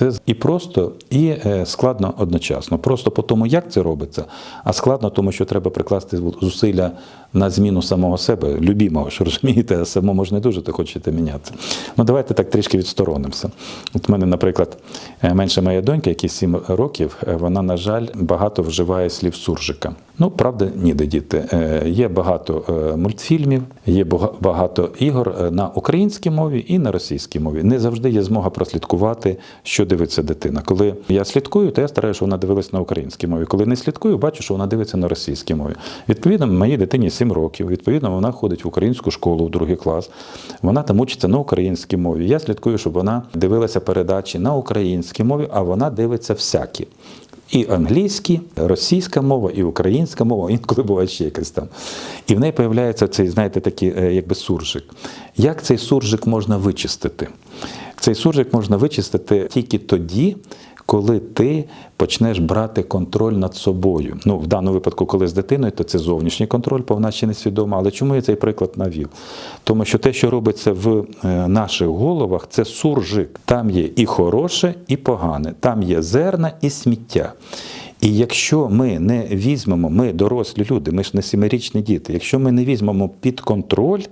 Це і просто, і е, складно одночасно. Просто по тому, як це робиться, а складно, тому що треба прикласти зусилля на зміну самого себе, любімого, що розумієте, самому ж не дуже то хочете міняти. Ну давайте так трішки відсторонимося. От в мене, наприклад, е, менша моя донька, якій 7 років, е, вона, на жаль, багато вживає слів суржика. Ну, правда, ніде діти. Е, Є багато мультфільмів, є багато ігор на українській мові і на російській мові. Не завжди є змога прослідкувати, що дивиться дитина. Коли я слідкую, то я стараюся, щоб вона дивилась на українській мові. Коли не слідкую, бачу, що вона дивиться на російській мові. Відповідно, моїй дитині 7 років. Відповідно, вона ходить в українську школу в другий клас. Вона там учиться на українській мові. Я слідкую, щоб вона дивилася передачі на українській мові, а вона дивиться всякі. І англійські, російська мова, і українська мова, інколи буває ще якась там. І в неї появляється цей, знаєте, такий е, якби суржик. Як цей суржик можна вичистити? Цей суржик можна вичистити тільки тоді, коли ти почнеш брати контроль над собою. Ну, в даному випадку, коли з дитиною, то це зовнішній контроль, бо вона ще не свідома. Але чому я цей приклад навів? Тому що те, що робиться в е, наших головах, це суржик. Там є і хороше, і погане, там є зерна і сміття. І якщо ми не візьмемо, ми дорослі люди, ми ж не сімирічні діти, якщо ми не візьмемо під контроль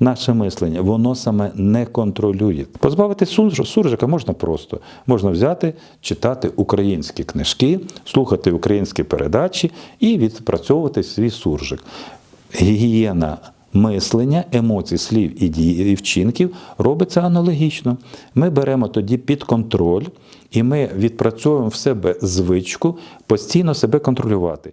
наше мислення, воно саме не контролює. Позбавити суржика можна просто. Можна взяти, читати українські книжки, слухати українські передачі і відпрацьовувати свій суржик. Гігієна мислення, емоцій, слів і дій і вчинків робиться аналогічно. Ми беремо тоді під контроль, і ми відпрацьовуємо в себе звичку постійно себе контролювати.